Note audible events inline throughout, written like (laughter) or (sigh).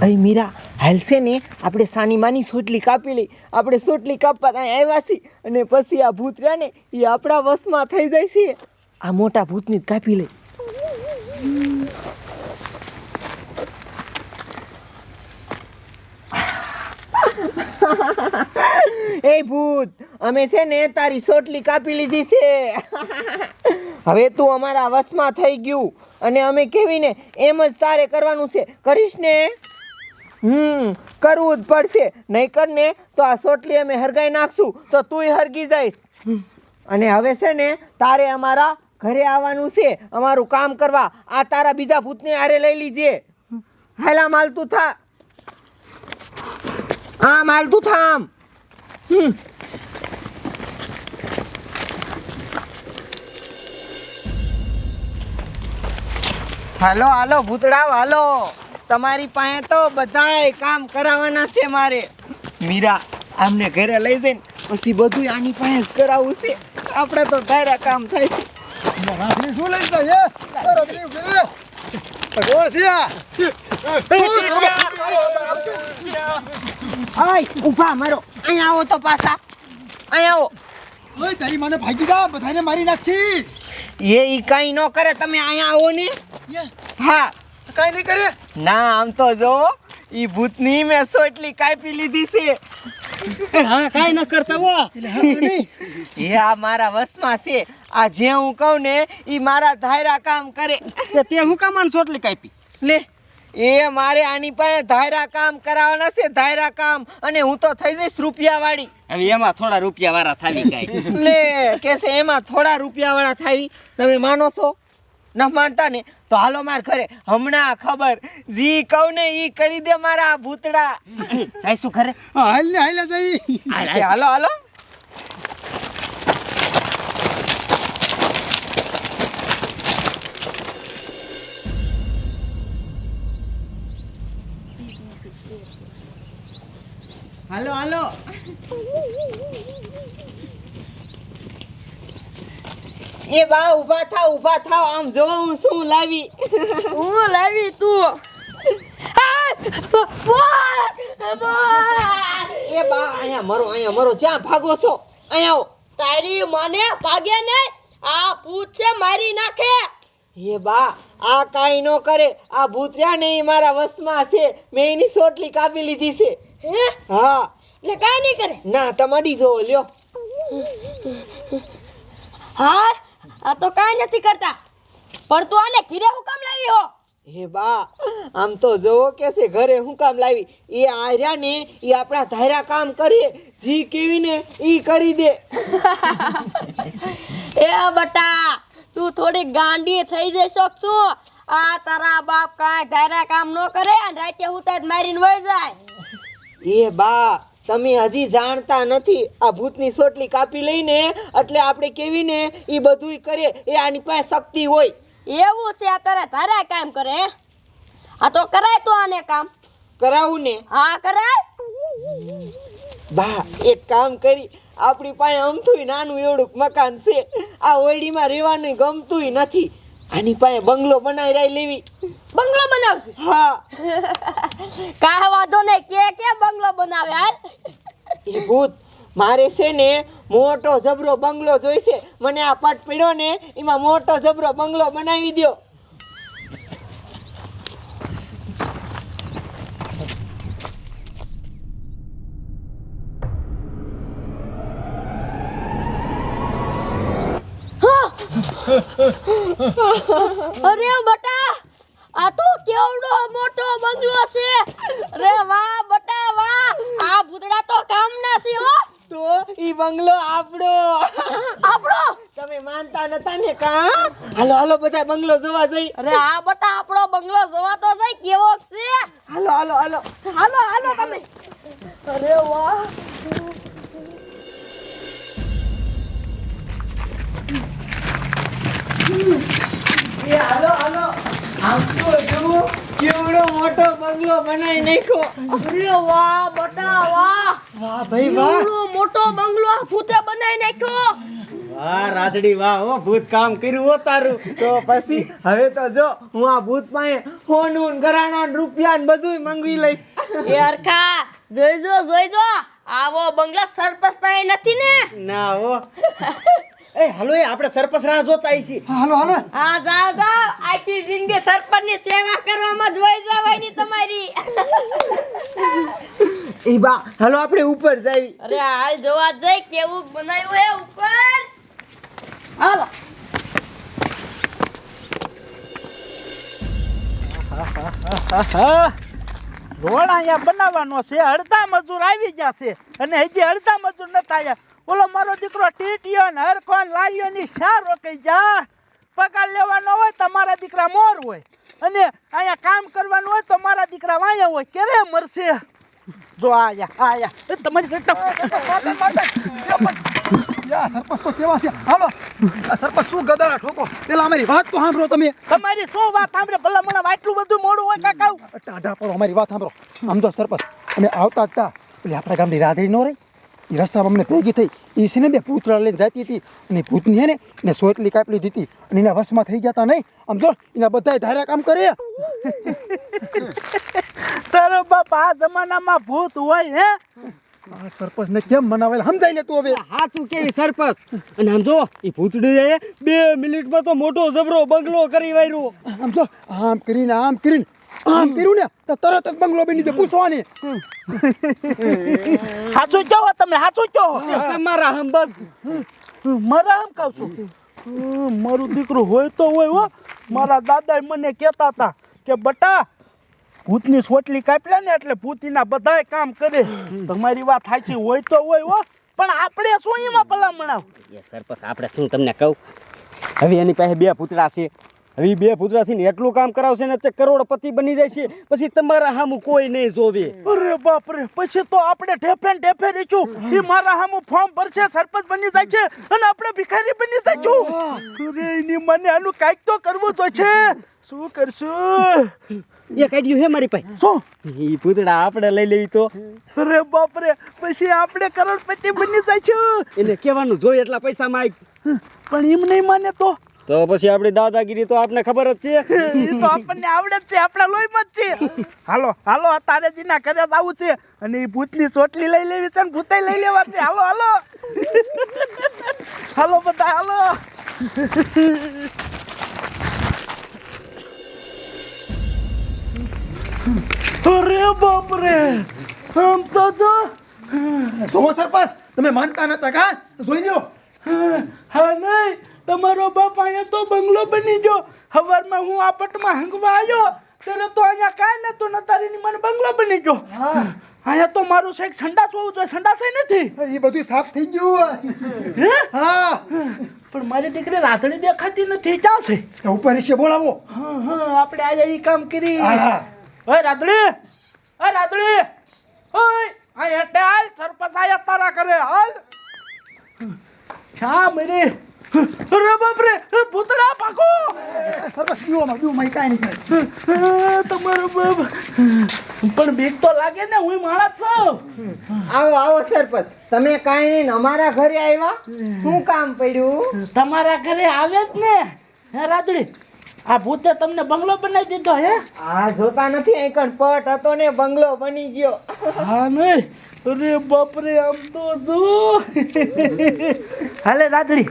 અય મીરા હાલશે ને આપણે સાની માની સોટલી કાપી લઈ. આપણે સોટલી કાપવા ત્યાં આવ્યા છીએ અને પછી આ ભૂત રહ્યા ને એ આપણા વશમાં થઈ જાય છે. આ મોટા ભૂતની કાપી લઈ. (laughs) એ ભૂત, અમે છે ને તારી સોટલી કાપી લીધી છે. (laughs) હવે તું અમારા વશમાં થઈ ગયું અને અમે કેવીને એમ જ તારે કરવાનું છે. કરીશ ને? હમ, કરવું જ પડશે. નહીં કર ને તો આ સોટલી અમે હરગાઈ નાખશું, તો તુંય હરગી જઈશ. અને હવે છે ને તારે અમારા ઘરે આવવાનું છે, અમારું કામ કરવા. આ તારા બીજા ભૂતને આરે લઈ લીજે. હેલા માલતું થા. હા, માલતું થા આમ. હમ. હાલો હાલો, ભૂતડાવ, હાલો. તમારી પાસે તો બધાય કામ કરાવવાના છે મારે. મીરા, આમને ઘરે લઈ જઈને પછી બધું આની પાસે જ કરાવવું છે. આપણે તો ધારા કામ થાય છે. રાખડી શું લઈ જાય હે? રાખડી ઊભી. કોણ છે? આય ઊભા મારો. અહીંયા આવો તો પાછા. અહીંયા આવો. ઓય તારી મને ભાગી જા બધાને મારી નાખી. એ ઈ કાંઈ ન કરે તમે અહીંયા આવો ને. હા? કાંઈ નહીં કરે? ના આમ તો જો ઈ ભૂતની મેં એટલી કાપી લીધી છે. હા કાંઈ ન કરતા હો. એ આ મારા વસમાં છે. આ જે હું કહું ને એ મારા ધાયરા કામ કરે. તે હું કામાન ચોટલી કાપી? લે. એ મારે આની પાસે ધાયરા કામ કરાવવાના છે ધાયરા કામ. અને હું તો થઈ જઈશ રૂપિયા વાળી હવે એમાં થોડા રૂપિયા વાળા થાવી કાંઈ. લે કે છે એમાં થોડા રૂપિયા વાળા થાય તમે માનો છો? ન માનતા ને? તો હાલો માર ઘરે. હમણાં ખબર. જી કહું ને ઈ કરી દે મારા ભૂતડા. જઈશું ખરે હાલ ને હાલ જઈ. હાલો હાલો. હાલો હાલો. એ બા ઊભા થાવ ઊભા થાવ આમ જોવો હું શું લાવી. હું લાવી તું! એ બા અહીંયા મરો અહીંયા મરો જ્યાં ભાગો છો અહીંયા આવો. તારી મને ભાગે નહીં આ ભૂત છે મારી નાખે. હે બા આ કાંઈ ન કરે આ ભૂતર્યા ને મારા વશમાં છે મેં એની સોટલી કાપી લીધી છે. હે? હા. એટલે કાંઈ નહીં કરે. ના તમારી જોવો લ્યો. હા આ તો કાંઈ નથી કરતા. પણ તું આને ઘીરે હું કામ લાવી હો? હે બા આમ તો જોવો કે છે ઘરે હું કામ લાવી. એ આર્યા ને એ આપણા ધાયરા કામ કરીએ જી કેવી ને ઈ કરી દે. (laughs) એ બટા તું થોડી ગાંડી થઈ જઈ શકશું આ તારા બાપ કાંઈ ધાર્યા કામ ન કરે અને રાતે હું તાજ મારીને વહી જાય. એ બા તમે હજી જાણતા નથી. આ ભૂતની સોટલી કાપી લઈને એટલે આપણે કેવી ને એ બધુંય કરે એ આની પાસે શક્તિ હોય. એવું છે આ તારા તારા કામ કરે હે? આ તો કરાય તો આને કામ. કરાવું ને? હા કરાય. બા એક કામ કરી. આપણી પાસે અમથુંય નાનું એવડું મકાન છે. આ ઓયડીમાં રહેવાનું ગમતુંય નથી. આની પાસે બંગલો બનાવી રહી લેવી. બંગલો બનાવશે? હા. (laughs) કા વાંધો નહીં કે કે બંગલો બનાવે હાલ? એ ભૂત મારે છે ને મોટો જબરો બંગલો જોઈશે. મને આ પટ પડ્યો ને એમાં મોટો જબરો બંગલો બનાવી દ્યો. અરે બટા આ તો કેવડો મોટો બંગલો છે. અરે વાહ બટા વાહ. આ ભૂતડા તો કામના છે હો. તો ઈ બંગલો આપણો. આપણો? તમે માનતા નતા ને કા? હાલો હાલો બધા બંગલો જોવા જઈ. અરે આ બટા આપણો બંગલો જોવા તો જઈ કેવો છે? હાલો હાલો હાલો. હાલો હાલો તમે. અરે વાહ. એ હાલો હાલો. આમ જુઓ કેવડો મોટો બંગલો બનાવી નાખ્યો. અરે વાહ બટા વાહ. વાહ ભાઈ વાહ. મોટો બંગલો આ ભૂતે બનાવી નાખ્યો. વાહ રાજડી વાહ હો ભૂત કામ કર્યું હો તારું. તો પછી હવે તો જો હું આ ભૂત પાસે ફોન ઘરાણા ને રૂપિયા ને બધું મંગવી લઈશ. એ અરખા જોઈજો જોઈજો આવો બંગલો સરપંચ પાસે નથી ને? ના હો. એ હાલો એ આપણે સરપંચ રાહ જોતા છીએ. હાલો હાલો. હા જાઓ જાઓ. આખી જિંદગી સરપંચની સેવા કરવામાં જ વહી જવાની તમારી. ઈ બા હાલો આપણે ઉપર જાવી. અરે હાલ જોવા જઈ કેવું બનાવ્યું હે ઉપર? હાલો. હા રોડ અહીંયા બનાવવાનો છે અડધા મજૂર આવી ગયા છે. અને હજી અડધા મજૂર નથી આવ્યા. ઓલો મારો દીકરો ટીટીઓ ને હરખોન લાલીઓ ની જા. પગાર લેવાનો હોય તો મારા દીકરા મોર હોય. અને અહીંયા કામ કરવાનું હોય તો મારા દીકરા વાયા હોય. ક્યારે મરશે? જો આયા આયા. તમારી સરપંચ તો કેવા છે? હાલો. સરપંચ શું ગદાડા ઠોકો? પેલા અમારી વાત તો સાંભળો તમે. તમારી શું વાત સાંભળે? ભલા મને આટલું બધું મોડું હોય કાકા. ટાઢા પડો અમારી વાત સાંભળો. આમ તો સરપંચ અમે આવતા હતા પેલી આપણા ગામની રાધડી નો રહી? રસ્તામાં અમને ભેગી થઈ એ છે ને બે પૂતળા લઈને જતી હતી અને ભૂતની હે ને એને સોટલી કાપલી દીધી અને એના વશમાં થઈ ગયા હતા નહીં. આમ જો એના બધા ધાર્યા કામ કરે. તારો બાપ આ જમાનામાં ભૂત હોય હે? આ સરપંચને કેમ મનાવેલ સમજાય ને તું હવે. સાચું કે સરપંચ? અને આમ જો એ ભૂતડી બે મિનિટમાં તો મોટો જબરો બંગલો કરી વાયરો. આમ જો આમ કરીને આમ કરીને આમ કર્યું ને? તો તરત જ બંગલો બની જાય પૂછવાની હાચું કહો તમે હાચું કહો. મારા હમ બસ. મારા હમ કહું છું. મારું દીકરું હોય તો હોય હો. મારા દાદા મને કહેતા હતા કે બટા ભૂતની સોટલી કાપી ને એટલે ભૂતીના બધાય કામ કરે. તમારી વાત સાચી હોય તો હોય હો. પણ આપણે શું એમાં ભલામણ મણાવ એ સરપંચ આપણે શું તમને કહું? હવે એની પાસે બે પૂતળા છે. હવે બે ભૂતરાથી ને એટલું કામ કરાવશે ને તે કરોડપતિ બની જાય છે. પછી તમારા હામું કોઈ નહીં જોવે. અરે બાપ રે પછી તો આપણે ઢેફે ઢેફે રહીશું એ મારા હામું ફોર્મ ભરશે સરપંચ બની જાય છે અને આપણે ભિખારી બની જઈશું અરે એની મને આનું કાંઈક તો કરવું તો છે. શું કરશું? એ કાઢ્યું હે મારી પાસે. શું? એ પૂતળા આપણે લઈ લેવી તો. અરે બાપ રે પછી આપણે કરોડપતિ બની જઈશું એને કહેવાનું જોઈએ એટલા પૈસા માં પણ એમ નહીં માને તો? તો પછી આપણી દાદાગીરી તો આપને ખબર જ છે. (laughs) એ તો આપણને આવડે જ છે આપણા લોહીમાં જ છે. (laughs) હાલો હાલો તારેજીના ઘરે જ આવું છે. અને એ ભૂતની ચોટલી લઈ લેવી છે ને ભૂતાઈ લઈ લેવા છે. હાલો હાલો. (laughs) હાલો બધા હાલો. અરે બાપ રે આમ તો જો. જોવો સરપંચ? તમે માનતા નતા કા? જોઈ લ્યો. હા નહીં. તમારો બાપ અહીંયા તો બંગલો બની ગયો. હવારમાં હું આ પટમાં હંગવા આવ્યો ત્યારે તો અહીંયા કાંઈ નતું નતારીની મને બંગલો બની ગયો. અહીંયા તો મારું સાહેબ સંડાસ હોવું જોઈએ સંડાસ નથી. એ બધું સાફ થઈ ગયું હે? હા. પણ મારી દીકરી રાતડી દેખાતી નથી ક્યાં છે? ઉપર છે બોલાવો. હા હા આપણે આજે એ કામ કરી. હા, હા. ઓય રાધડી ઓય આ હેઠે હાલ સરપંચ આયા તારા કરે હાલ. શા મરી. અરે બાપ રે ભૂતડા પાકો! સરસ પીવામાં પીવામાં કાંઈ નહીં કરે તમારો બાપ. પણ બીક તો લાગે ને હું માણસ છું. આવો આવો સરપંચ. તમે કાંઈ નહીં ને અમારા ઘરે આવ્યા. શું કામ પડ્યું? તમારા ઘરે આવે જ ને. હે રાજડી આ ભૂતે તમને બંગલો બનાવી દીધો હે? આ જોતા નથી અહીં કણ પટ હતો ને બંગલો બની ગયો. હા નહીં. અરે બાપરે આમ તો જો હાલે રાધડી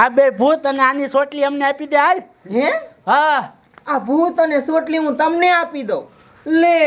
આ બે ભૂત અને આની સોટલી અમને આપી દે હાલ. હે? હા. આ ભૂત અને સોટલી હું તમને આપી દઉં. લે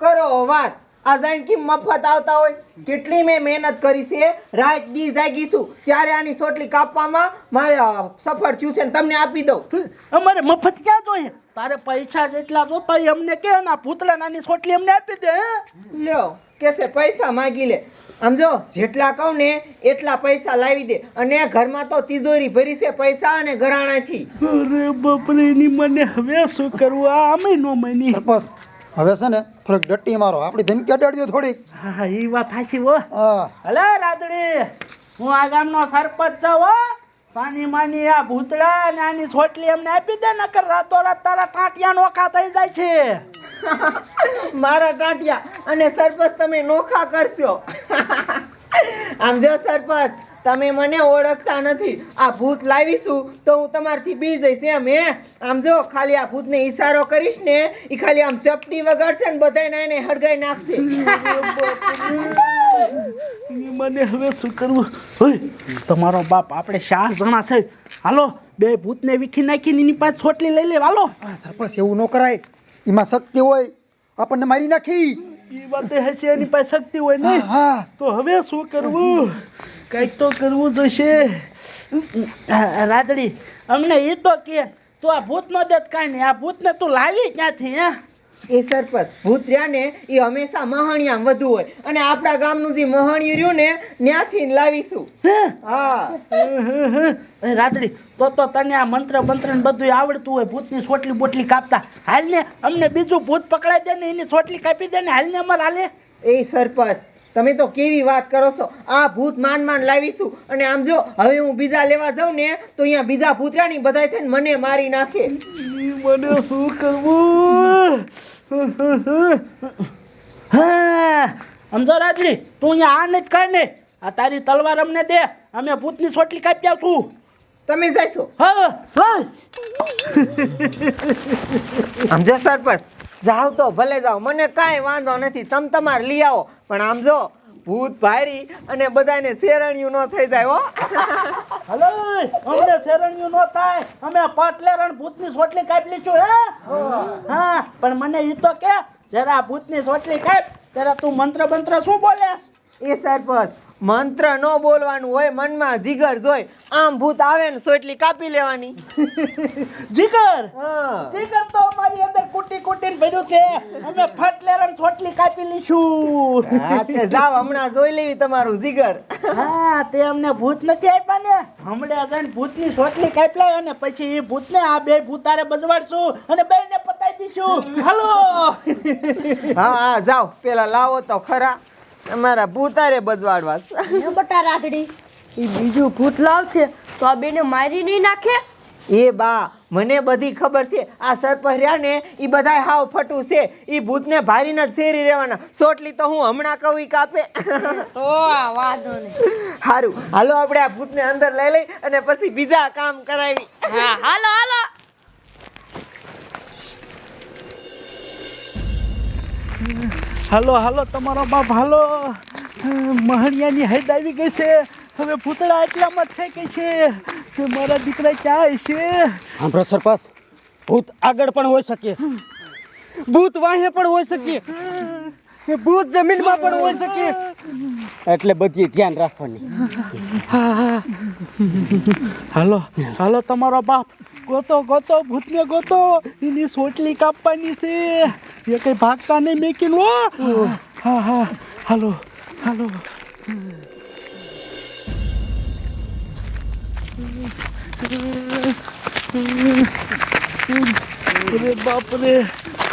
કરો વાત. આ જાણકી મફત આવતા હોય. કેટલી મેં મહેનત કરી છે. રાત દી જાગી છું. ત્યારે આની સોટલી કાપવામાં મારે સફળ થયું છે ને તમને આપી દઉં. અમારે મફત ક્યાં જોઈએ? તારે પૈસા જેટલા જોતા અમને કે ના ભૂતળા નાની સોટલી અમને આપી દે લ્યો કેસે પૈસા માગી લે. આમ જો જેટલા કહું ને એટલા પૈસા લાવી દે. અને ઘરમાં તો તિજોરી ભરી છે પૈસા અને ઘરાણાથી. અરે બાપરે એની મને હવે શું કરવું? આ અમે નો મની. બસ હવે છે ને થોડીક ડટ્ટી મારો. આપણી ધમકી અડાડ્યો થોડીક. હા એ વાત સાચી હો. હા. હલે રાતડી હું આ ગામનો સરપંચ છું હો. સાની માની આ ભૂતળા ને આની સોટલી એમને આપી દે નકર રાતોરાત તારા ટાંટિયા નોખા થઈ જાય છે. (laughs) મારા ટાંટિયા અને સરપંચ તમે નોખા કરશો. (laughs) આમ જો સરપંચ તમે મને ઓળખતા નથી. આ ભૂત લાવીશું તો હું તમારથી બી જઈશ એમ હે? આમ જો ખાલી આ ભૂતને ઈશારો કરીશ ને એ ખાલી આમ ચપટી વગાડશે ને બધાને એને હળગાઈ નાખશે. (laughs) મને હવે શું કરવું? હોય તમારો બાપ આપણે ચાર જણા છે. હાલો બે ભૂતને વીખી નાખીને એની પાસે છોટલી લઈ લે હાલો. હા સરપંચ એવું ન કરાય. એમાં શક્તિ હોય આપણને મારી નાખી. એ વાતે હશે એની પાસે શક્તિ હોય હા તો હવે શું કરવું? કંઈક તો કરવું જોઈશે. રાદડી અમને એ તો કે તું આ ભૂત નો દેત કાંઈ નહીં. આ ભૂતને તું લાવી ક્યાંથી હે? એ સરપંચ ભૂત રહ્યા ને એ હંમેશા મહાણિયામ વધુ હોય. અને આપણા ગામનું જે મહાણિયું રહ્યું ને ત્યાંથી લાવીશું. હે? હા. રાત્રી તો તો તને આ મંત્ર મંત્ર ને બધું આવડતું હોય. ભૂતની સોટલી બોટલી કાપતા. હાલ ને અમને બીજું ભૂત પકડાઈ દે ને એની સોટલી કાપી દે ને હાલ ને અમારે હાલે. એ સરપંચ તમે તો કેવી વાત કરો છો? આ ભૂત માન માન લાવીશું. અને આમ જો હવે હું બીજા લેવા જાઉં ને તો અહીંયા બીજા ભૂતરાની બધાય થઈને મને મારી નાખે. મને શું કરવું? હા સમજો રાજડી તું અહીંયા આ નથી કર ને. આ તારી તલવાર અમને દે. અમે ભૂતની સોટલી કાપી આવશું તમે જઈશું. હા હા. આમ સરપંચ? જાઓ તો ભલે જાઓ મને કાંઈ વાંધો નથી. તમ તમારે લઈ આવો. પણ આમ જો ભૂત ભારી અને બધાને શેરણિયું ન થઈ જાય હો. (laughs) હલો અમને શેરણિયું ન થાય. અમે પાટલેરણ ભૂતની સોટલી કાપી લીધું હે? હા પણ મને એ તો કે જરા ભૂતની સોટલી કાપ ત્યારે તું મંત્ર મંત્ર શું બોલેસ એ સરપંચ મંત્ર ન બોલવાનું હોય મનમાં જીગર જોય આમ ભૂત આવે ને સોટલી કાપી લેવાની. (laughs) જીગર? જીગર તો અમારી અંદર કુટી કુટીને ભર્યું છે. અમે ફટલેરણ સોટલી કાપી લીશું હા તે જાઓ હમણાં જોઈ લેવી તમારું જીગર. હા તે અમને ભૂત નથી આપ્યા ને. હમણાં જણ ભૂતની સોટલી કાપી લાય અને પછી એ ભૂતને આ બે ભૂતારે બજવાડશું અને બેને પતાઈ દઈશું હાલો. હા હા જાવ. પેલા લાવો તો ખરા. અમારા ભૂતારે બજવાડવા એ (laughs) બટા રાતડી એ બીજું ભૂત લાવશે તો આ બેને મારી નહીં નાખે? એ બા મને બધી ખબર છે. આ સરપહર્યા ને એ બધાય હાવ ફટું છે. એ ભૂતને ભારીને જ શેરી રહેવાના. સોટલી તો હું હમણાં કહું ઈ કાપે. (laughs) તો આ વાંધો નહીં. સારું હાલો આપણે આ ભૂતને અંદર લઈ લઈ અને પછી બીજા કામ કરાવી. હા હાલો હાલો. હાલો હાલો તમારો બાપ હાલો. મહણિયાની હૈદ આવી ગઈ છે. હવે ભૂતળા એટલામાં થઈ ગઈ છે કે મારા દીકરા ચાય છે સાંભળો સરપંચ ભૂત આગળ પણ હોઈ શકે. ભૂત વાહે પણ હોઈ શકે. કે ભૂત જમીનમાં પણ હોઈ શકે. એટલે બધી ધ્યાન રાખવાની. હાલો હાલો તમારો બાપ. ગોતો ગોતો ભૂતને ગોતો. એની સોટલી કાપવાની છે. એ કઈ ભાગતા નહીં મેકીન હો! હા હા હાલો હાલો. અરે બાપ રે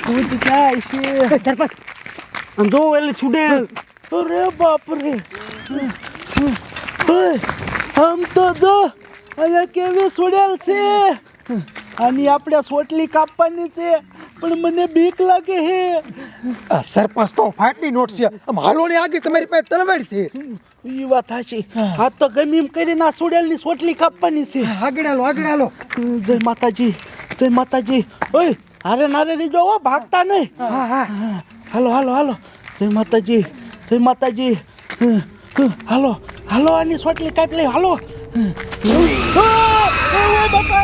ભૂત ક્યાં છે. સરપંચ અંધો એટલે સુડેલ. અરે બાપ રે આમ તો જો અહીંયા કેવી સુડેલ છે. આની આપણે સોટલી કાપવાની છે. પણ મને બીક લાગે હે. સરપંચ તો ફાટલી નોટ છે. હાલોણી હાલો આગે તમારી પાસે તલવાર છે. ઈ વાત હાચી. આ તો ગમે એમ કરીને આ સુડેલની સોટલી કાપવાની છે. આગળ હાલો આગળ જય માતાજી જય માતાજી. ઓય હારે નારે રીજો હો ભાગતા નહીં. હા હા. હાલો હાલો હાલો. જય માતાજી જય માતાજી. હાલો હાલો આની સોટલી કાપી લઈ હાલો. બાપા!